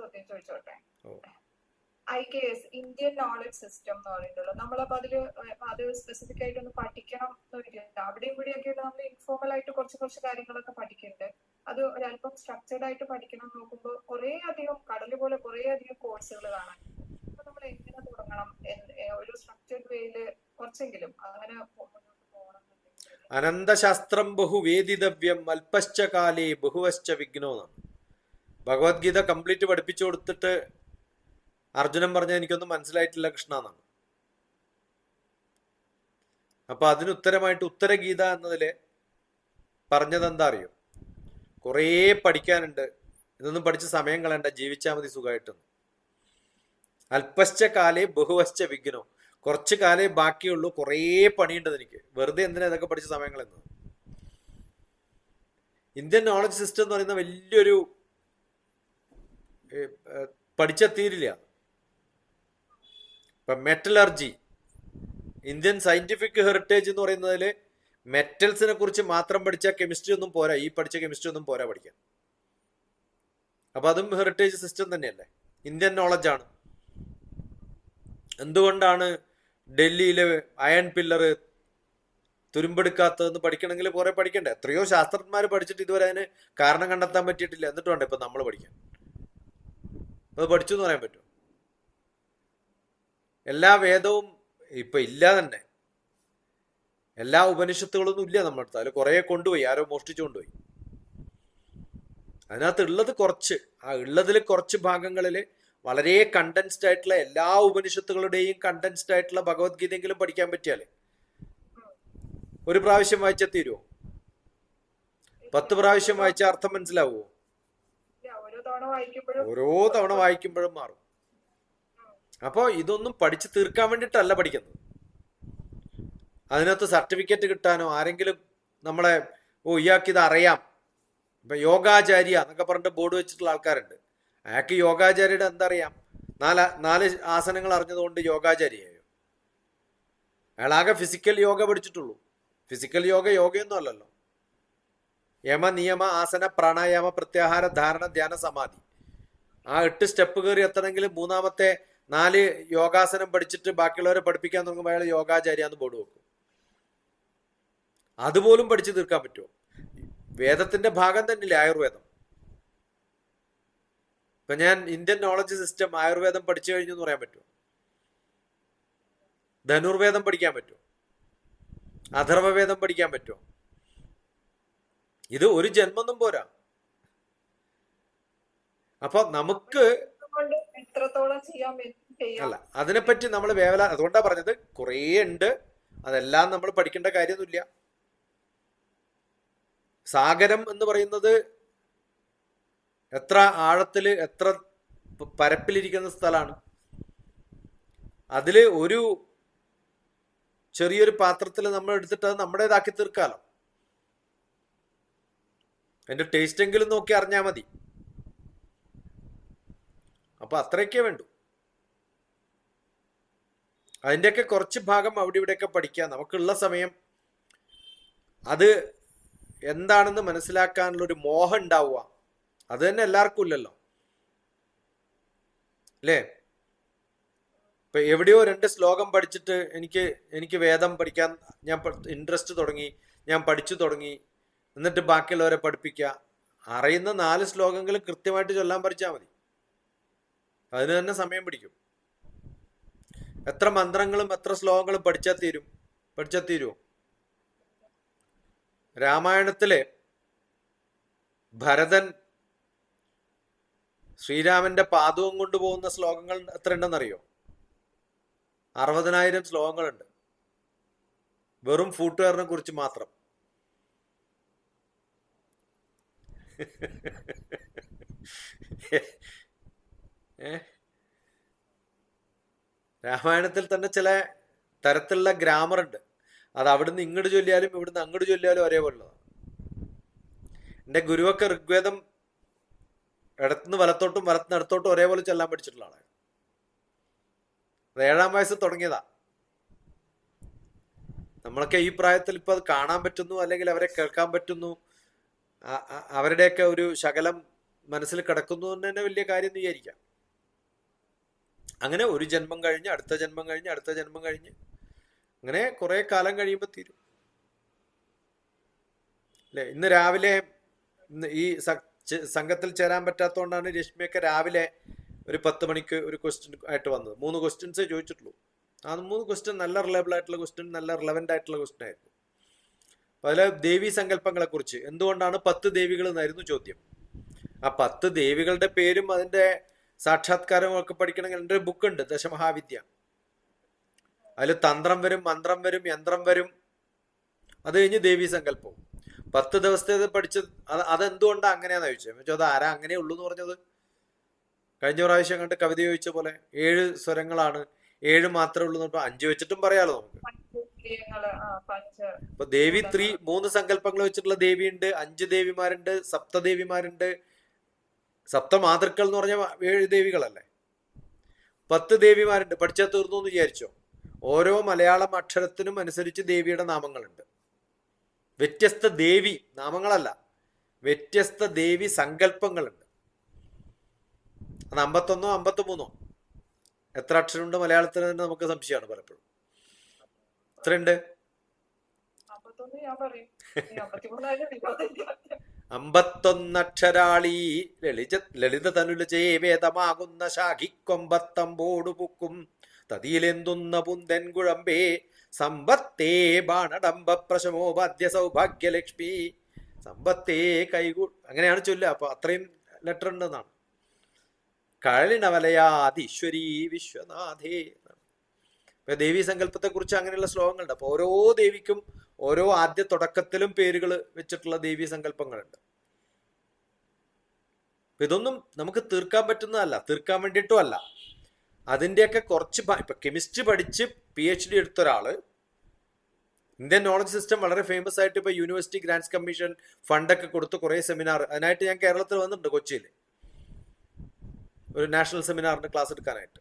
ചോദ്യം ചോദിച്ചോട്ടെ. I K S Indian knowledge system എന്ന് പറയുന്നുള്ളൂ നമ്മളപ്പോ അതിൽ അത് സ്പെസിഫിക് ആയിട്ട് ഒന്ന് പഠിക്കണം എന്ന് വിചാരിച്ചു. അവിടെയും ഇവിടെയൊക്കെ നമ്മൾ ഇൻഫോർമൽ ആയിട്ട് കുറച്ച് കുറച്ച് കാര്യങ്ങളൊക്കെ പഠിക്കുന്നുണ്ട്. അത് ഒരല്പം സ്ട്രക്ചേർഡ് ആയിട്ട് പഠിക്കണം എന്ന് നോക്കുമ്പോൾ കുറെ അധികം കടൽ പോലെ കുറെ അധികം കോഴ്സുകൾ കാണാൻ അപ്പൊ നമ്മൾ എങ്ങനെ തുടങ്ങണം? ഒരു സ്ട്രക്ചേർഡ് വേയിൽ കുറച്ചെങ്കിലും അങ്ങനെ അനന്തശാസ്ത്രം ബഹുവേദിതവ്യം അല്പശ്ച കാലേ ബഹുവശ്ച വിഘ്നോ എന്നാണ്. ഭഗവത്ഗീത കംപ്ലീറ്റ് പഠിപ്പിച്ചു കൊടുത്തിട്ട് അർജുനൻ പറഞ്ഞ എനിക്കൊന്നും മനസ്സിലായിട്ടില്ല കൃഷ്ണ എന്നാണ്. അപ്പൊ അതിന് ഉത്തരമായിട്ട് ഉത്തരഗീത എന്നതിൽ പറഞ്ഞത് എന്താ അറിയോ? കുറേ പഠിക്കാനുണ്ട്. ഇതൊന്നും പഠിച്ച് സമയം കളയണ്ട. ജീവിച്ചാൽ മതി സുഖമായിട്ടെന്ന് അല്പശ്ച കാലേ ബഹുവശ്ച വിഘ്നോ. കുറച്ച് കാലേ ബാക്കിയുള്ളൂ. കുറേ പണിയുണ്ടത് എനിക്ക് വെറുതെ എന്തിനാ ഇതൊക്കെ പഠിച്ച സമയങ്ങളെന്ന് ഇന്ത്യൻ നോളജ് സിസ്റ്റം എന്ന് പറയുന്ന വലിയൊരു പഠിച്ച തീരില്ല. ഇപ്പൊ മെറ്റലർജി ഇന്ത്യൻ സയന്റിഫിക് ഹെറിറ്റേജ് എന്ന് പറയുന്നതിൽ മെറ്റൽസിനെ കുറിച്ച് മാത്രം പഠിച്ച കെമിസ്ട്രി ഒന്നും പോരാ. ഈ പഠിച്ച കെമിസ്ട്രി ഒന്നും പോരാ പഠിക്കാൻ. അപ്പൊ അതും ഹെറിറ്റേജ് സിസ്റ്റം തന്നെയല്ലേ? ഇന്ത്യൻ നോളജ് ആണ്. എന്തുകൊണ്ടാണ് ഡൽഹിയിലെ അയൺ പില്ലർ തുരുമ്പെടുക്കാത്തതെന്ന് പഠിക്കണമെങ്കിൽ കുറെ പഠിക്കണ്ടേ? എത്രയോ ശാസ്ത്രജ്ഞന്മാർ പഠിച്ചിട്ട് ഇതുവരെ അതിന് കാരണം കണ്ടെത്താൻ പറ്റിയിട്ടില്ല. എന്നിട്ട് ഇപ്പൊ നമ്മൾ പഠിക്കാൻ. അത് പഠിച്ചു എന്ന് പറയാൻ പറ്റുമോ എല്ലാ വേദവും ഇപ്പൊ ഇല്ല തന്നെ. എല്ലാ ഉപനിഷത്തുകളൊന്നും ഇല്ല നമ്മുടെ അടുത്ത്. അതിൽ കുറെ കൊണ്ടുപോയി. ആരോ മോഷ്ടിച്ചു കൊണ്ടുപോയി. അതിനകത്ത് ഉള്ളത് കുറച്ച്. ആ ഉള്ളതിൽ കുറച്ച് ഭാഗങ്ങളിൽ വളരെ കണ്ടൻസ്ഡ് ആയിട്ടുള്ള എല്ലാ ഉപനിഷത്തുകളുടെയും കണ്ടൻസ്ഡ് ആയിട്ടുള്ള ഭഗവത്ഗീതയെങ്കിലും പഠിക്കാൻ പറ്റിയാലേ. ഒരു പ്രാവശ്യം വായിച്ചാൽ തീരുമോ പത്ത് പ്രാവശ്യം വായിച്ചാൽ അർത്ഥം മനസ്സിലാവുമോ ഓരോ തവണ വായിക്കുമ്പോഴും മാറും. അപ്പോ ഇതൊന്നും പഠിച്ചു തീർക്കാൻ വേണ്ടിട്ടല്ല പഠിക്കുന്നത്. അതിനകത്ത് സർട്ടിഫിക്കറ്റ് കിട്ടാനോ ആരെങ്കിലും നമ്മളെ ഓ ഇയാൾക്ക് ഇത് അറിയാം. ഇപ്പൊ യോഗാചാര്യ എന്നൊക്കെ പറഞ്ഞിട്ട് ബോർഡ് വെച്ചിട്ടുള്ള ആൾക്കാരുണ്ട്. അയാൾക്ക് യോഗാചാര്യയുടെ എന്തറിയാം നാല് നാല് ആസനങ്ങൾ അറിഞ്ഞതുകൊണ്ട് യോഗാചാര്യയായോ അയാളാകെ ഫിസിക്കൽ യോഗ പഠിച്ചിട്ടുള്ളൂ. ഫിസിക്കൽ യോഗ യോഗയൊന്നും അല്ലല്ലോ. യമ നിയമ ആസന പ്രാണായാമ പ്രത്യാഹാര ധാരണ ധ്യാന സമാധി. ആ എട്ട് സ്റ്റെപ്പ് കയറി എത്തണമെങ്കിൽ മൂന്നാമത്തെ നാല് യോഗാസനം പഠിച്ചിട്ട് ബാക്കിയുള്ളവരെ പഠിപ്പിക്കാൻ തുടങ്ങുമ്പോൾ അയാൾ യോഗാചാര്യ എന്ന് ബോർഡ് വെക്കും. അതുപോലും പഠിച്ചു തീർക്കാൻ പറ്റുമോ? വേദത്തിന്റെ ഭാഗം തന്നെയല്ലേ ആയുർവേദം? ഇപ്പൊ ഞാൻ ഇന്ത്യൻ നോളജ് സിസ്റ്റം ആയുർവേദം പഠിച്ചു കഴിഞ്ഞു എന്ന് പറയാൻ പറ്റുമോ? ധനുർവേദം പഠിക്കാൻ പറ്റുമോ? അഥർവവേദം പഠിക്കാൻ പറ്റുമോ? ഇത് ഒരു ജന്മൊന്നും പോരാ. അപ്പൊ നമുക്ക് അല്ല അതിനെപ്പറ്റി നമ്മൾ വേവല അതുകൊണ്ടാ പറഞ്ഞത് കുറേ ഉണ്ട്. അതെല്ലാം നമ്മൾ പഠിക്കേണ്ട കാര്യമൊന്നുമില്ല. സാഗരം എന്ന് പറയുന്നത് എത്ര ആഴത്തിൽ എത്ര പരപ്പിലിരിക്കുന്ന സ്ഥലമാണ്. അതിൽ ഒരു ചെറിയൊരു പാത്രത്തിൽ നമ്മൾ എടുത്തിട്ട് അത് നമ്മുടേതാക്കി തീർക്കാലോ. അതിന്റെ ടേസ്റ്റ് എങ്കിലും നോക്കി അറിഞ്ഞാൽ മതി. അപ്പൊ അത്രയൊക്കെ വേണ്ടു. അതിന്റെയൊക്കെ കുറച്ച് ഭാഗം അവിടെ ഇവിടെയൊക്കെ പഠിക്കാം. നമുക്കുള്ള സമയം. അത് എന്താണെന്ന് മനസ്സിലാക്കാനുള്ള ഒരു മോഹം ഉണ്ടാവുക. അത് തന്നെ എല്ലാവർക്കും ഇല്ലല്ലോ. അല്ലേ? ഇപ്പൊ എവിടെയോ രണ്ട് ശ്ലോകം പഠിച്ചിട്ട് എനിക്ക് എനിക്ക് വേദം പഠിക്കാൻ ഞാൻ ഇൻട്രസ്റ്റ് തുടങ്ങി. ഞാൻ പഠിച്ചു തുടങ്ങി. എന്നിട്ട് ബാക്കിയുള്ളവരെ പഠിപ്പിക്കുക. അറിയുന്ന നാല് ശ്ലോകങ്ങൾ കൃത്യമായിട്ട് ചൊല്ലാൻ പഠിച്ചാൽ മതി. അതിന് തന്നെ സമയം പിടിക്കും. എത്ര മന്ത്രങ്ങളും എത്ര ശ്ലോകങ്ങളും പഠിച്ചാൽ തീരും? പഠിച്ചാൽ തീരുമോ രാമായണത്തിലെ ഭരതൻ ശ്രീരാമന്റെ പാദവും കൊണ്ടുപോകുന്ന ശ്ലോകങ്ങൾ എത്ര ഉണ്ടെന്നറിയോ? അറുപതിനായിരം ശ്ലോകങ്ങളുണ്ട്. വെറും ഫൂട്ടുകാരനെ കുറിച്ച് മാത്രം ഏ രാമായണത്തിൽ തന്നെ ചില തരത്തിലുള്ള ഗ്രാമർ ഉണ്ട്. അത് അവിടുന്ന് ഇങ്ങോട്ട് ചൊല്ലിയാലും ഇവിടുന്ന് അങ്ങോട്ട് ചൊല്ലിയാലും ഒരേപോലുള്ളതാണ് എന്റെ ഗുരുവൊക്കെ ഋഗ്വേദം ഇടത്തുനിന്ന് വലത്തോട്ടും വലത്തുനിന്ന് ഇടത്തോട്ടും ഒരേപോലെ ചൊല്ലാൻ പഠിച്ചിട്ടുള്ള ആളാണ്. അത് ഏഴാം വയസ്സ് തുടങ്ങിയതാ. നമ്മളൊക്കെ ഈ പ്രായത്തിൽ ഇപ്പൊ അത് കാണാൻ പറ്റുന്നു അല്ലെങ്കിൽ അവരെ കേൾക്കാൻ പറ്റുന്നു അവരുടെയൊക്കെ ഒരു ശകലം മനസ്സിൽ കിടക്കുന്നു എന്ന് തന്നെ വലിയ കാര്യം വിചാരിക്കാം. അങ്ങനെ ഒരു ജന്മം കഴിഞ്ഞ് അടുത്ത ജന്മം കഴിഞ്ഞ് അടുത്ത ജന്മം കഴിഞ്ഞ് അങ്ങനെ കുറെ കാലം കഴിയുമ്പോൾ തീരും. അല്ലെ? ഇന്ന് രാവിലെ ഈ സംഘത്തിൽ ചേരാൻ പറ്റാത്തതുകൊണ്ടാണ് രശ്മിയൊക്കെ രാവിലെ ഒരു പത്ത് മണിക്ക് ഒരു ക്വസ്റ്റ്യൻ ആയിട്ട് വന്നത്. മൂന്ന് ക്വസ്റ്റ്യൻസേ ചോദിച്ചിട്ടുള്ളൂ. ആ മൂന്ന് ക്വസ്റ്റ്യൻ നല്ല റിലയബിൾ ആയിട്ടുള്ള ക്വസ്റ്റ്യൻ നല്ല റിലവന്റ് ആയിട്ടുള്ള ക്വസ്റ്റ്യൻ ആയിരുന്നു. അപ്പൊ ദേവി ദേവീ സങ്കല്പങ്ങളെ കുറിച്ച്. എന്തുകൊണ്ടാണ് പത്ത് ദേവികൾ എന്നായിരുന്നു ചോദ്യം. ആ പത്ത് ദേവികളുടെ പേരും അതിന്റെ സാക്ഷാത്കാരവും ഒക്കെ പഠിക്കണമെങ്കിൽ എന്റെ ഒരു ബുക്ക് ഉണ്ട് ദശമഹാവിദ്യ. അതിൽ തന്ത്രം വരും മന്ത്രം വരും യന്ത്രം വരും. അത് കഴിഞ്ഞ് ദേവീ സങ്കല്പവും. പത്ത് ദിവസത്തെ പഠിച്ചത് അത് അതെന്തുകൊണ്ടാണ് അങ്ങനെയാന്ന് ചോദിച്ചത്? ചോദിച്ചാൽ അത് ആരാ അങ്ങനെ ഉള്ളൂ എന്ന് പറഞ്ഞത്? കഴിഞ്ഞ പ്രാവശ്യം കണ്ട് കവിത ചോദിച്ച പോലെ ഏഴ് സ്വരങ്ങളാണ് ഏഴ് മാത്രമേ ഉള്ളൂ എന്ന് അഞ്ച് വെച്ചിട്ടും പറയാലോ നമുക്ക്? ഇപ്പൊ ദേവി ത്രീ മൂന്ന് സങ്കല്പങ്ങൾ വെച്ചിട്ടുള്ള ദേവിയുണ്ട് അഞ്ച് ദേവിമാരുണ്ട് സപ്തദേവിമാരുണ്ട്. സപ്തമാതൃക്കൾ എന്ന് പറഞ്ഞ ഏഴ് ദേവികളല്ലേ? പത്ത് ദേവിമാരുണ്ട്. പഠിച്ചാൽ തീർന്നു എന്ന് വിചാരിച്ചോ? ഓരോ മലയാളം അക്ഷരത്തിനും അനുസരിച്ച് ദേവിയുടെ നാമങ്ങളുണ്ട്. വ്യത്യസ്ത ദേവി നാമങ്ങളല്ല വ്യത്യസ്ത ദേവി സങ്കല്പങ്ങളുണ്ട്. അത് അമ്പത്തൊന്നോ അമ്പത്തിമൂന്നോ എത്ര അക്ഷരമുണ്ട് മലയാളത്തിൽ തന്നെ നമുക്ക് സംശയമാണ് പലപ്പോഴും. എത്രയുണ്ട്? അമ്പത്തൊന്നക്ഷരാളി ലളിത ലളിത തനുല വേദമാകുന്ന ശാഖിക്കൊമ്പത്തമ്പോടു പുക്കും. തതിയിലെന്തുന്ന പുന്തൻ കുഴമ്പേ സമ്പത്തേ ബാണടംബ പ്രശമോപാദ്യ സൗഭാഗ്യലക്ഷ്മി. സമ്പത്തേ കൈകൂ അങ്ങനെയാണ് ചൊല്ല അപ്പൊ അത്രയും ലെറ്റർ ഉണ്ടെന്നാണ്. കഴിണവലയാതീശ്വരീ വിശ്വനാഥേ. ദേവീ സങ്കല്പത്തെ കുറിച്ച് അങ്ങനെയുള്ള ശ്ലോകങ്ങളുണ്ട്. അപ്പൊ ഓരോ ദേവിക്കും ഓരോ ആദ്യ തുടക്കത്തിലും പേരുകൾ വെച്ചിട്ടുള്ള ദേവീ സങ്കല്പങ്ങളുണ്ട്. ഇതൊന്നും നമുക്ക് തീർക്കാൻ പറ്റുന്നതല്ല. തീർക്കാൻ വേണ്ടിയിട്ടും അല്ല. അതിന്റെയൊക്കെ കുറച്ച് ഇപ്പൊ കെമിസ്ട്രി പഠിച്ച് പി എച്ച് ഡി എടുത്ത ഒരാൾ ഇന്ത്യൻ നോളജ് സിസ്റ്റം വളരെ ഫേമസ് ആയിട്ട് ഇപ്പൊ യൂണിവേഴ്സിറ്റി ഗ്രാൻഡ്സ് കമ്മീഷൻ ഫണ്ടൊക്കെ കൊടുത്ത് കുറെ സെമിനാർ അതിനായിട്ട് ഞാൻ കേരളത്തിൽ വന്നിട്ടുണ്ട് കൊച്ചിയിൽ. ഒരു നാഷണൽ സെമിനാറിന്റെ ക്ലാസ് എടുക്കാനായിട്ട്.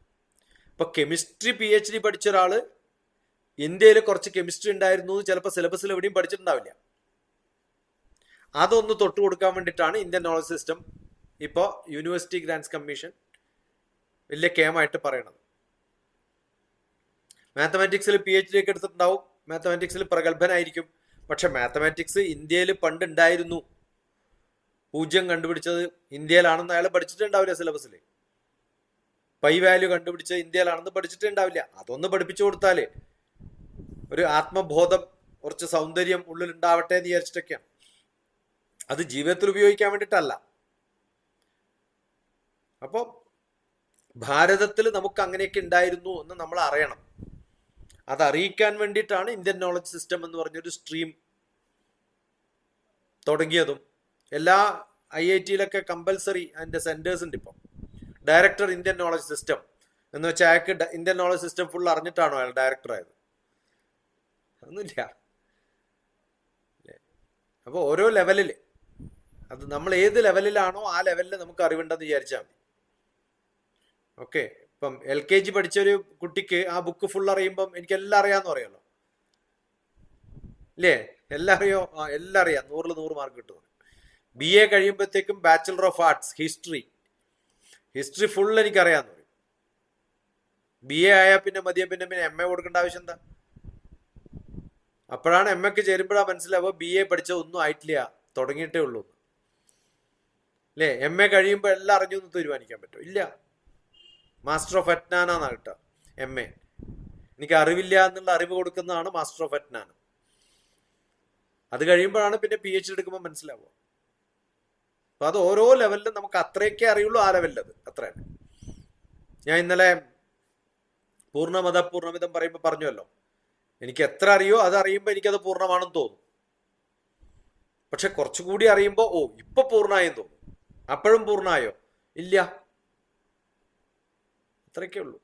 അപ്പൊ കെമിസ്ട്രി പി എച്ച് ഡി പഠിച്ച ഒരാൾ ഇന്ത്യയിൽ കുറച്ച് കെമിസ്ട്രി ഉണ്ടായിരുന്നു. ചിലപ്പോൾ സിലബസിൽ എവിടെയും പഠിച്ചിട്ടുണ്ടാവില്ല. അതൊന്ന് തൊട്ട് കൊടുക്കാൻ വേണ്ടിയിട്ടാണ് ഇന്ത്യൻ നോളജ് സിസ്റ്റം ഇപ്പോൾ യൂണിവേഴ്സിറ്റി ഗ്രാൻഡ്സ് കമ്മീഷൻ വലിയ കേമായിട്ട് പറയണത്. മാത്തമാറ്റിക്സിൽ പി എച്ച് ഡി ഒക്കെ എടുത്തിട്ടുണ്ടാവും. മാത്തമാറ്റിക്സിൽ പ്രഗത്ഭനായിരിക്കും. പക്ഷെ മാത്തമാറ്റിക്സ് ഇന്ത്യയിൽ പണ്ട് ഉണ്ടായിരുന്നു പൂജ്യം കണ്ടുപിടിച്ചത് ഇന്ത്യയിലാണെന്ന് അയാൾ പഠിച്ചിട്ടുണ്ടാവില്ല സിലബസിൽ പൈ വാല്യൂ കണ്ടുപിടിച്ച് ഇന്ത്യയിലാണെന്ന് പഠിച്ചിട്ടുണ്ടാവില്ല. അതൊന്ന് പഠിപ്പിച്ചു കൊടുത്താലേ ഒരു ആത്മബോധം കുറച്ച് സൗന്ദര്യം ഉള്ളിൽ ഉണ്ടാവട്ടെ എന്ന് വിചാരിച്ചിട്ടൊക്കെയാണ്. അത് ജീവിതത്തിൽ ഉപയോഗിക്കാൻ വേണ്ടിയിട്ടല്ല. അപ്പോൾ ഭാരതത്തിൽ നമുക്ക് അങ്ങനെയൊക്കെ ഉണ്ടായിരുന്നു എന്ന് നമ്മൾ അറിയണം. അത് അറിയിക്കാൻ വേണ്ടിയിട്ടാണ് ഇന്ത്യൻ നോളജ് സിസ്റ്റം എന്ന് പറഞ്ഞൊരു സ്ട്രീം തുടങ്ങിയതും. എല്ലാ ഐ ഐ ടിയിലൊക്കെ കമ്പൽസറി അതിന്റെ സെന്റേഴ്സ് ഉണ്ട് ഇപ്പം. ഡയറക്ടർ ഇന്ത്യൻ നോളജ് സിസ്റ്റം എന്ന് വെച്ചാൽ അയാൾക്ക് ഇന്ത്യൻ നോളജ് സിസ്റ്റം ഫുൾ അറിഞ്ഞിട്ടാണോ അയാൾ ഡയറക്ടർ ആയത്? ഒന്നുമില്ല. അപ്പോൾ ഓരോ ലെവലിൽ അത് നമ്മൾ ഏത് ലെവലിലാണോ ആ ലെവലിൽ നമുക്ക് അറിവുണ്ടെന്ന് വിചാരിച്ചാൽ മതി. ഓക്കെ. ഇപ്പം എൽ കെ ജി പഠിച്ച ഒരു കുട്ടിക്ക് ആ ബുക്ക് ഫുൾ അറിയുമ്പം എനിക്ക് എല്ലാം അറിയാമെന്ന് പറയാമല്ലോ. ഇല്ലേ? എല്ലാം അറിയോ? ആ എല്ലാം അറിയാം. നൂറിൽ നൂറ് മാർക്ക് കിട്ടും ബി എ കഴിയുമ്പോഴത്തേക്കും bachelor of arts history history full എനിക്കറിയാമെന്ന് പറയും ബി എ ആയാൽ പിന്നെ മതിയെ പിന്നെ പിന്നെ എം എ കൊടുക്കേണ്ട ആവശ്യം എന്താ? അപ്പോഴാണ് എം എക്ക് ചേരുമ്പോഴാണ് മനസ്സിലാവുക ബി എ പഠിച്ച ഒന്നും ആയിട്ടില്ല തുടങ്ങിയിട്ടേ ഉള്ളൂ. അല്ലേ എം എ കഴിയുമ്പോൾ എല്ലാം അറിഞ്ഞൊന്ന് തീരുമാനിക്കാൻ പറ്റും. ഇല്ല. മാസ്റ്റർ ഓഫ് അറ്റ്നാനാണ് കേട്ടോ എം എ എനിക്ക് അറിവില്ല എന്നുള്ള അറിവ് കൊടുക്കുന്നതാണ് മാസ്റ്റർ ഓഫ് അറ്റ്നാൻ അത് കഴിയുമ്പോഴാണ് പിന്നെ പി എച്ച് എടുക്കുമ്പോൾ മനസ്സിലാവുക. അപ്പൊ അത് ഓരോ ലെവലിലും നമുക്ക് അത്രയൊക്കെ അറിയുള്ളൂ ആ ലെവലിൽ അത്. അത്രയാണ്. ഞാൻ ഇന്നലെ പൂർണമത പൂർണമിതം പറയുമ്പോൾ പറഞ്ഞുവല്ലോ. എനിക്ക് എത്ര അറിയോ അത് അറിയുമ്പോൾ എനിക്കത് പൂർണമാണെന്ന് തോന്നും. പക്ഷെ കുറച്ചുകൂടി അറിയുമ്പോൾ ഓ ഇപ്പൊ പൂർണമായെന്ന് തോന്നും. അപ്പോഴും പൂർണമായോ? ഇല്ല. അത്രയൊക്കെ ഉള്ളൂ.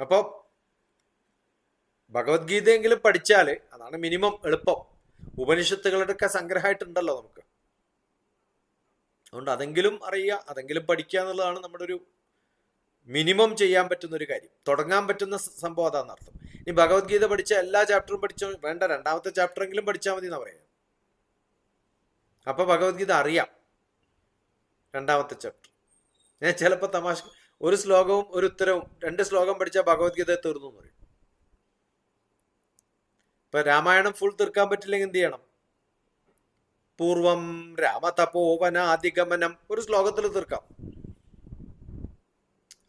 അപ്പോൾ ഭഗവത്ഗീതയെങ്കിലും പഠിച്ചാൽ അതാണ് മിനിമം എളുപ്പം. ഉപനിഷത്തുകളുടെയൊക്കെ സംഗ്രഹമായിട്ടുണ്ടല്ലോ നമുക്ക്. അതുകൊണ്ട് അതെങ്കിലും അറിയുക അതെങ്കിലും പഠിക്കുക എന്നുള്ളതാണ് നമ്മുടെ ഒരു മിനിമം ചെയ്യാൻ പറ്റുന്ന ഒരു കാര്യം. തുടങ്ങാൻ പറ്റുന്ന സംഭവം അതാണ് അർത്ഥം ഇനി ഭഗവത്ഗീത പഠിച്ച എല്ലാ ചാപ്റ്ററും പഠിച്ചോ വേണ്ട രണ്ടാമത്തെ ചാപ്റ്ററെങ്കിലും പഠിച്ചാൽ മതി എന്നാ പറയാം. അപ്പൊ ഭഗവത്ഗീത അറിയാം രണ്ടാമത്തെ ചാപ്റ്റർ ഞാൻ ചിലപ്പോൾ തമാശ ഒരു ശ്ലോകവും ഒരു ഉത്തരവും രണ്ട് ശ്ലോകം പഠിച്ചാൽ ഭഗവത്ഗീത തീർന്നു എന്ന് പറയും. ഇപ്പൊ രാമായണം ഫുൾ തീർക്കാൻ പറ്റില്ലെങ്കിൽ എന്ത് ചെയ്യണം? പൂർവം രാമതപോവനാധിഗമനം. ഒരു ശ്ലോകത്തിൽ തീർക്കാം.